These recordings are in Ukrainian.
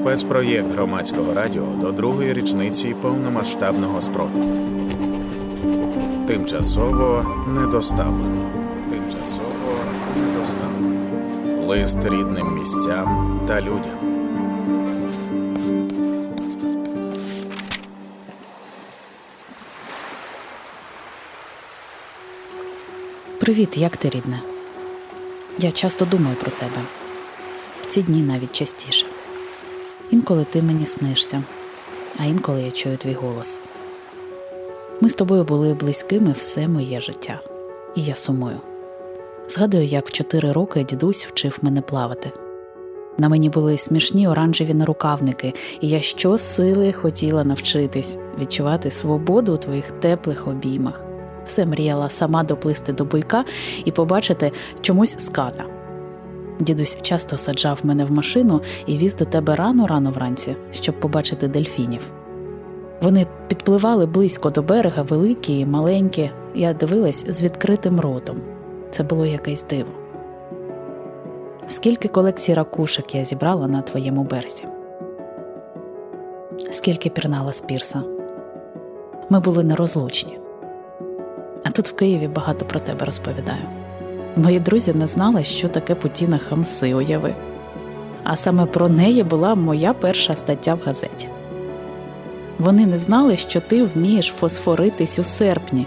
Спецпроєкт громадського радіо до другої річниці повномасштабного спротиву. Тимчасово недоставлено. Тимчасово недоставлено. Лист рідним місцям та людям. Привіт, як ти рідне? Я часто думаю про тебе. В ці дні навіть частіше. Інколи ти мені снишся, а інколи я чую твій голос. Ми з тобою були близькими все моє життя, і я сумую. Згадую, як в чотири роки дідусь вчив мене плавати. На мені були смішні оранжеві нарукавники, і я щосили хотіла навчитись відчувати свободу у твоїх теплих обіймах. Все мріяла сама доплисти до буйка і побачити чомусь ската. Дідусь часто саджав мене в машину і віз до тебе рано-рано вранці, щоб побачити дельфінів. Вони підпливали близько до берега, великі і маленькі. Я дивилась з відкритим ротом. Це було якесь диво. Скільки колекцій ракушек я зібрала на твоєму березі? Скільки пірнала з пірса? Ми були нерозлучні. А тут в Києві багато про тебе розповідаю. Мої друзі не знали, що таке Путіна Хамси, уяви. А саме про неї була моя перша стаття в газеті. Вони не знали, що ти вмієш фосфоритись у серпні.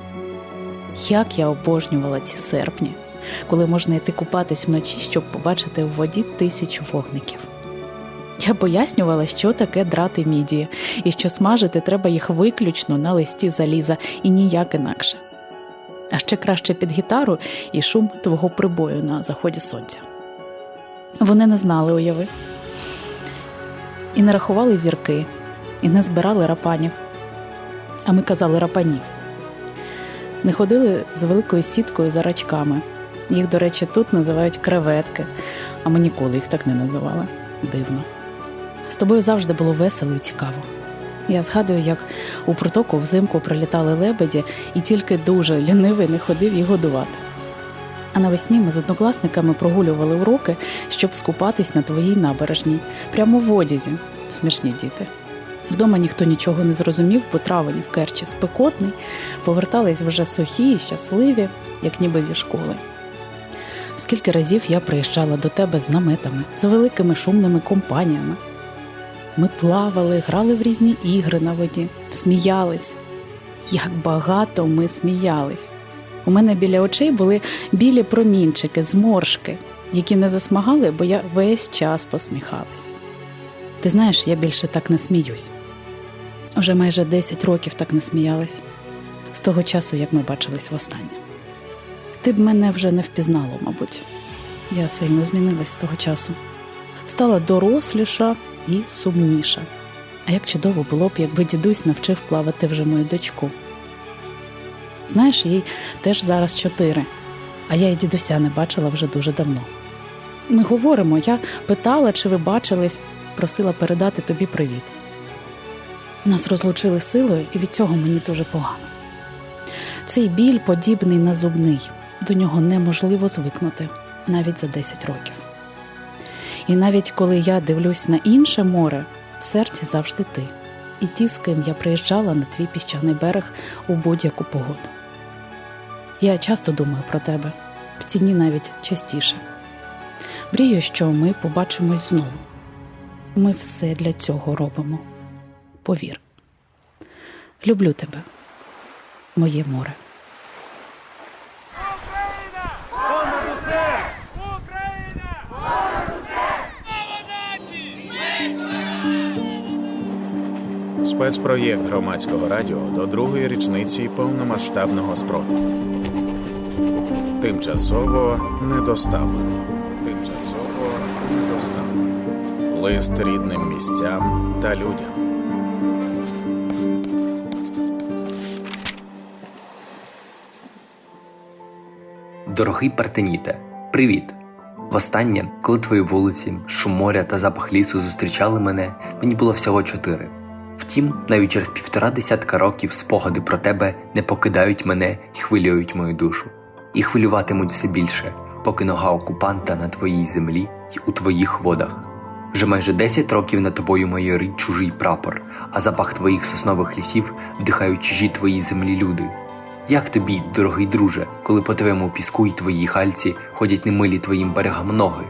Як я обожнювала ці серпні, коли можна йти купатись вночі, щоб побачити в воді тисячу вогників. Я пояснювала, що таке драти мідії, і що смажити треба їх виключно на листі заліза і ніяк інакше. А ще краще під гітару і шум твого прибою на заході сонця. Вони не знали уяви. І не рахували зірки, і не збирали рапанів. А ми казали рапанів. Не ходили з великою сіткою за рачками. Їх, до речі, тут називають креветки, а ми ніколи їх так не називали. Дивно. З тобою завжди було весело і цікаво. Я згадую, як у протоку взимку прилітали лебеді, і тільки дуже лінивий не ходив їх годувати. А навесні ми з однокласниками прогулювали уроки, щоб скупатись на твоїй набережній, прямо в одязі. Смішні діти. Вдома ніхто нічого не зрозумів, бо травень в Керчі спекотний, повертались вже сухі і щасливі, як ніби зі школи. Скільки разів я приїжджала до тебе з наметами, з великими шумними компаніями. Ми плавали, грали в різні ігри на воді, сміялись. Як багато ми сміялись. У мене біля очей були білі промінчики, зморшки, які не засмагали, бо я весь час посміхалась. Ти знаєш, я більше так не сміюсь. Уже майже 10 років так не сміялась, з того часу, як ми бачились востаннє. Ти б мене вже не впізнала, мабуть. Я сильно змінилась з того часу. Стала доросліша і сумніша. А як чудово було б, якби дідусь навчив плавати вже мою дочку. Знаєш, їй теж зараз чотири, а я і дідуся не бачила вже дуже давно. Ми говоримо, я питала, чи ви бачились, просила передати тобі привіт. Нас розлучили силою, і від цього мені дуже погано. Цей біль подібний на зубний, до нього неможливо звикнути навіть за 10 років. І навіть коли я дивлюсь на інше море, в серці завжди ти, і ті, з ким я приїжджала на твій піщаний берег у будь-яку погоду. Я часто думаю про тебе, в ці дні навіть частіше. Мрію, що ми побачимось знову. Ми все для цього робимо. Повір. Люблю тебе, моє море. Спецпроєкт громадського радіо до другої річниці повномасштабного спротиву. Тимчасово недоставлено. Тимчасово недоставлено. Лист рідним місцям та людям. Дорогий Партеніте, привіт! Востаннє, коли твої вулиці, шум моря та запах лісу зустрічали мене, мені було всього чотири. Втім, навіть через півтора десятка років спогади про тебе не покидають мене і хвилюють мою душу. І хвилюватимуть все більше, поки нога окупанта на твоїй землі й у твоїх водах. Вже майже 10 років над тобою майорить чужий прапор, а запах твоїх соснових лісів вдихають чужі твої землі люди. Як тобі, дорогий друже, коли по твоєму піску й твоїй хальці ходять немилі твоїм берегам ноги?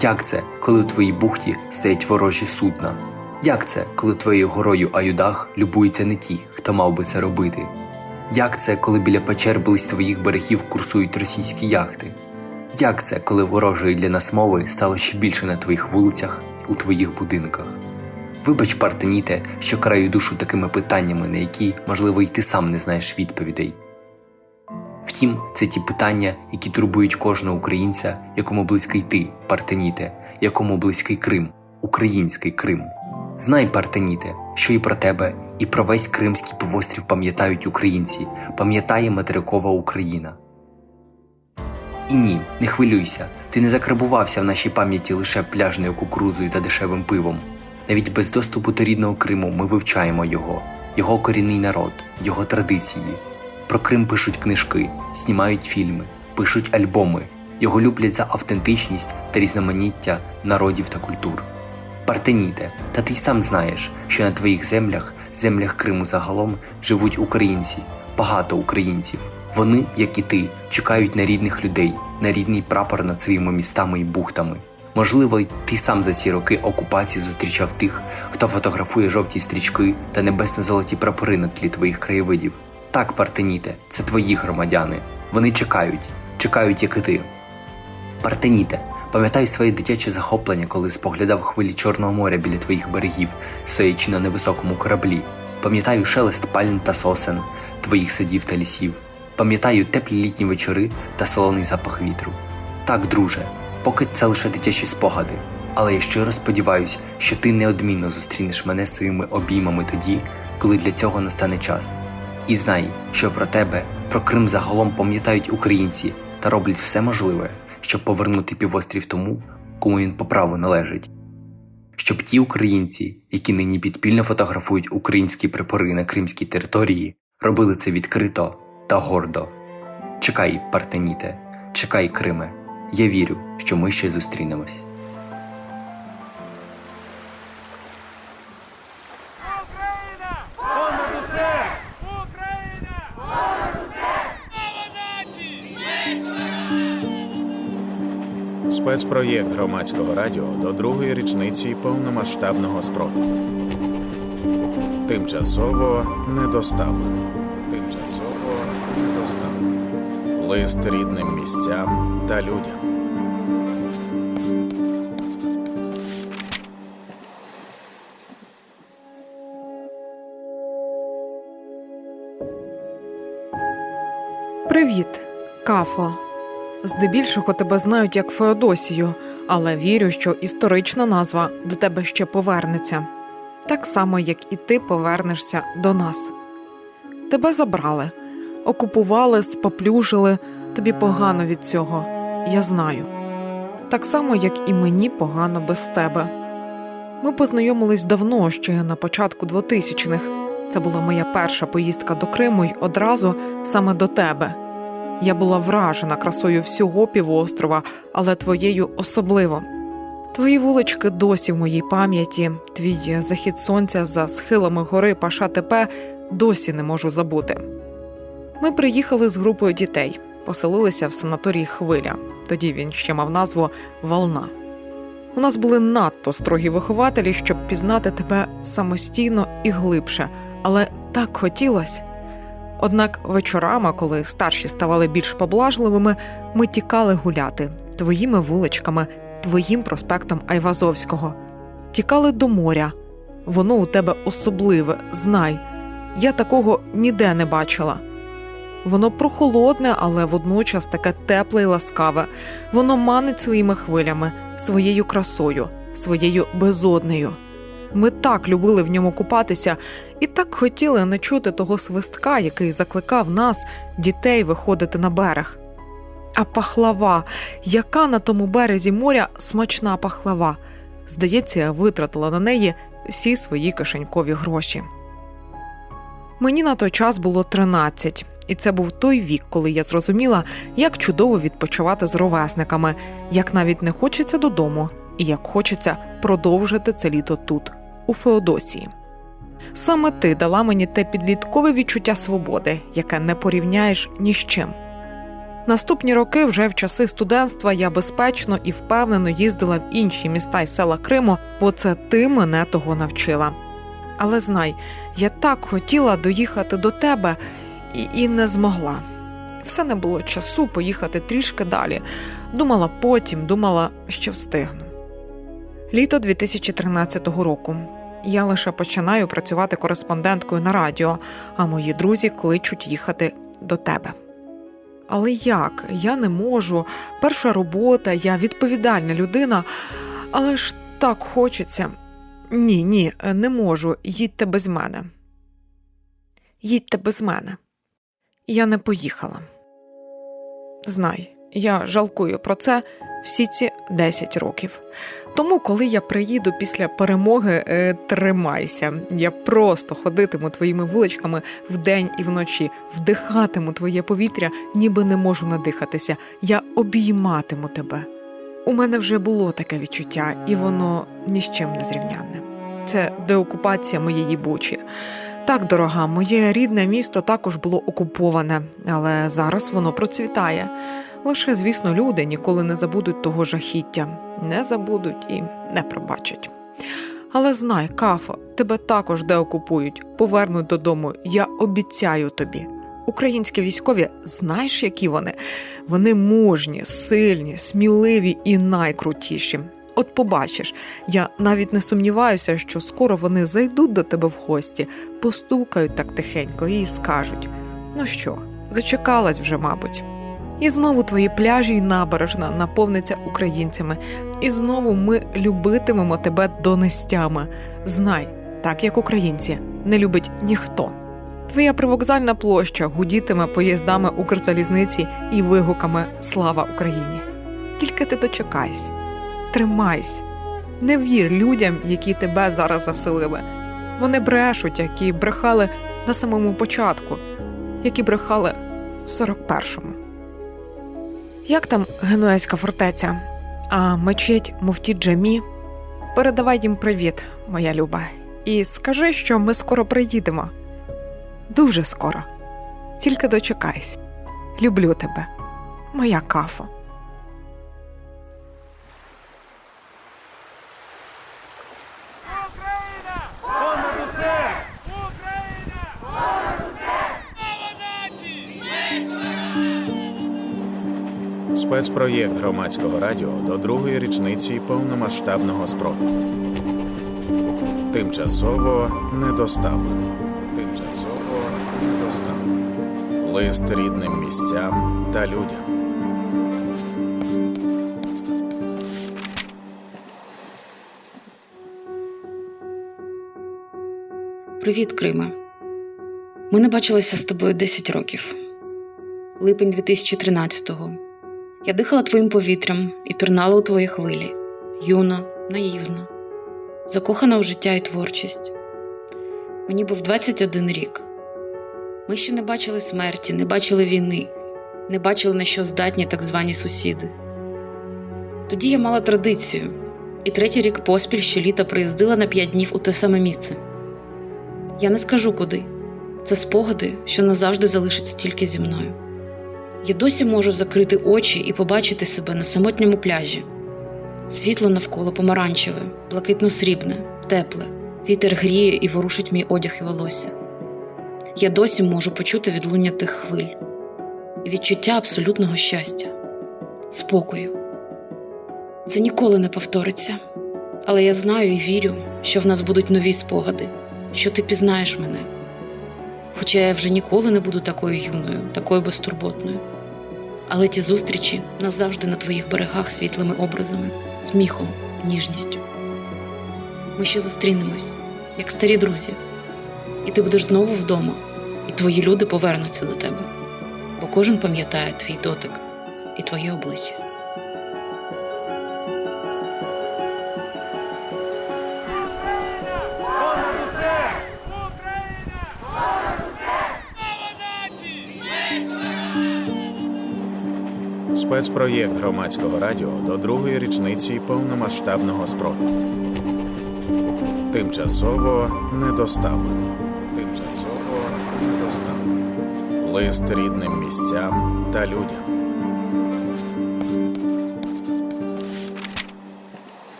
Як це, коли у твоїй бухті стоять ворожі судна? Як це, коли твоєю горою Аюдах любуються не ті, хто мав би це робити? Як це, коли біля печер близь твоїх берегів курсують російські яхти? Як це, коли ворожої для нас мови стало ще більше на твоїх вулицях у твоїх будинках? Вибач, Партеніте, що краю душу такими питаннями, на які, можливо, й ти сам не знаєш відповідей. Втім, це ті питання, які турбують кожного українця, якому близький ти, Партеніте, якому близький Крим, український Крим. Знай, Партеніте, що і про тебе, і про весь Кримський півострів пам'ятають українці, пам'ятає материкова Україна. І ні, не хвилюйся, ти не закарбувався в нашій пам'яті лише пляжною кукурудзою та дешевим пивом. Навіть без доступу до рідного Криму ми вивчаємо його, його корінний народ, його традиції. Про Крим пишуть книжки, знімають фільми, пишуть альбоми, його люблять за автентичність та різноманіття народів та культур. Партеніте, та ти й сам знаєш, що на твоїх землях, землях Криму загалом, живуть українці, багато українців. Вони, як і ти, чекають на рідних людей, на рідний прапор над своїми містами і бухтами. Можливо, ти сам за ці роки окупації зустрічав тих, хто фотографує жовті стрічки та небесно-золоті прапори на тлі твоїх краєвидів. Так, Партеніте, це твої громадяни. Вони чекають, чекають, як і ти. Партеніте, пам'ятаю своє дитяче захоплення, коли споглядав хвилі Чорного моря біля твоїх берегів, стоячи на невисокому кораблі. Пам'ятаю шелест пальм та сосен, твоїх садів та лісів. Пам'ятаю теплі літні вечори та солоний запах вітру. Так, друже, поки це лише дитячі спогади, але я щиро сподіваюся, що ти неодмінно зустрінеш мене своїми обіймами тоді, коли для цього настане час. І знай, що про тебе, про Крим загалом пам'ятають українці та роблять все можливе, щоб повернути півострів тому, кому він по праву належить. Щоб ті українці, які нині підпільно фотографують українські прапори на кримській території, робили це відкрито та гордо. Чекай, Партеніте, чекай, Криме. Я вірю, що ми ще зустрінемось. Спецпроєкт громадського радіо до другої річниці повномасштабного спротиву. Тимчасово недоставлено. Тимчасово недоставлено. Лист рідним місцям та людям. Привіт, Кафо. Здебільшого тебе знають як Феодосію, але вірю, що історична назва до тебе ще повернеться, так само, як і ти повернешся до нас. Тебе забрали, окупували, споплюжили, тобі погано від цього, я знаю. Так само, як і мені погано без тебе. Ми познайомились давно, ще на початку 2000-х. Це була моя перша поїздка до Криму й одразу саме до тебе. Я була вражена красою всього півострова, але твоєю особливо. Твої вулички досі в моїй пам'яті, твій захід сонця за схилами гори Паша-Тепе досі не можу забути. Ми приїхали з групою дітей, поселилися в санаторії Хвиля. Тоді він ще мав назву Волна. У нас були надто строгі вихователі, щоб пізнати тебе самостійно і глибше, але так хотілося. Однак вечорами, коли старші ставали більш поблажливими, ми тікали гуляти твоїми вуличками, твоїм проспектом Айвазовського. Тікали до моря. Воно у тебе особливе, знай. Я такого ніде не бачила. Воно прохолодне, але водночас таке тепле і ласкаве. Воно манить своїми хвилями, своєю красою, своєю безоднею. Ми так любили в ньому купатися і так хотіли не чути того свистка, який закликав нас, дітей, виходити на берег. А пахлава, яка на тому березі моря смачна пахлава. Здається, я витратила на неї всі свої кишенькові гроші. Мені на той час було 13, і це був той вік, коли я зрозуміла, як чудово відпочивати з ровесниками, як навіть не хочеться додому, і як хочеться продовжити це літо тут, у Феодосії. Саме ти дала мені те підліткове відчуття свободи, яке не порівняєш ні з чим. Наступні роки, вже в часи студентства, я безпечно і впевнено їздила в інші міста й села Криму, бо це ти мене того навчила. Але знай, я так хотіла доїхати до тебе і, і не змогла. Все не було часу поїхати трішки далі. Думала потім, думала, що встигну. Літо 2013 року. Я лише починаю працювати кореспонденткою на радіо, а мої друзі кличуть їхати до тебе. Але як? Я не можу. Перша робота, я відповідальна людина, але ж так хочеться. Ні, ні, не можу. Їдьте без мене. Їдьте без мене. Я не поїхала. Знай, я жалкую про це всі ці 10 років. Тому, коли я приїду після перемоги, е, тримайся. Я просто ходитиму твоїми вуличками вдень і вночі, вдихатиму твоє повітря, ніби не можу надихатися. Я обійматиму тебе. У мене вже було таке відчуття, і воно ні з чим не зрівнянне. Це деокупація моєї бучі. Так, дорога, моє рідне місто також було окуповане, але зараз воно процвітає. Лише, звісно, люди ніколи не забудуть того жахіття, не забудуть і не пробачать. Але знай, Кафа, тебе також деокупують, повернуть додому. Я обіцяю тобі. Українські військові, знаєш, які вони? Вони мужні, сильні, сміливі і найкрутіші. От побачиш, я навіть не сумніваюся, що скоро вони зайдуть до тебе в гості, постукають так тихенько і скажуть: ну що, зачекалась вже, мабуть. І знову твої пляжі й набережна наповниться українцями, і знову ми любитимемо тебе донестями. Знай, так як українці, не любить ніхто. Твоя привокзальна площа гудітиме поїздами Укрзалізниці і вигуками Слава Україні! Тільки ти дочекайся, тримайся, не вір людям, які тебе зараз заселили. Вони брешуть, які брехали на самому початку, які брехали в 41-му. Як там генуезька фортеця? А мечеть Муфті Джамі? Передавай їм привіт, моя люба, і скажи, що ми скоро приїдемо. Дуже скоро. Тільки дочекайся. Люблю тебе, моя кафо. Спецпроєкт громадського радіо до другої річниці повномасштабного спротиву. Тимчасово недоставлено. Тимчасово недоставлено. Лист рідним місцям та людям. Привіт, Криме. Ми не бачилися з тобою 10 років. Липень 2013-го. Я дихала твоїм повітрям і пірнала у твої хвилі. Юна, наївна, закохана в життя і творчість. Мені був 21 рік. Ми ще не бачили смерті, не бачили війни, не бачили, на що здатні так звані сусіди. Тоді я мала традицію, і третій рік поспіль щоліта приїздила на 5 днів у те саме місце. Я не скажу куди. Це спогади, що назавжди залишаться тільки зі мною. Я досі можу закрити очі і побачити себе на самотньому пляжі. Світло навколо помаранчеве, блакитно-срібне, тепле, вітер гріє і ворушить мій одяг і волосся. Я досі можу почути відлуння тих хвиль і відчуття абсолютного щастя, спокою. Це ніколи не повториться, але я знаю і вірю, що в нас будуть нові спогади що ти пізнаєш мене. Хоча я вже ніколи не буду такою юною, такою безтурботною. Але ті зустрічі назавжди на твоїх берегах світлими образами, сміхом, ніжністю. Ми ще зустрінемось, як старі друзі, і ти будеш знову вдома, і твої люди повернуться до тебе, бо кожен пам'ятає твій дотик і твоє обличчя. Спецпроєкт громадського радіо до другої річниці повномасштабного спротиву. Тимчасово недоставлено. Тимчасово недоставлено. Лист рідним місцям та людям.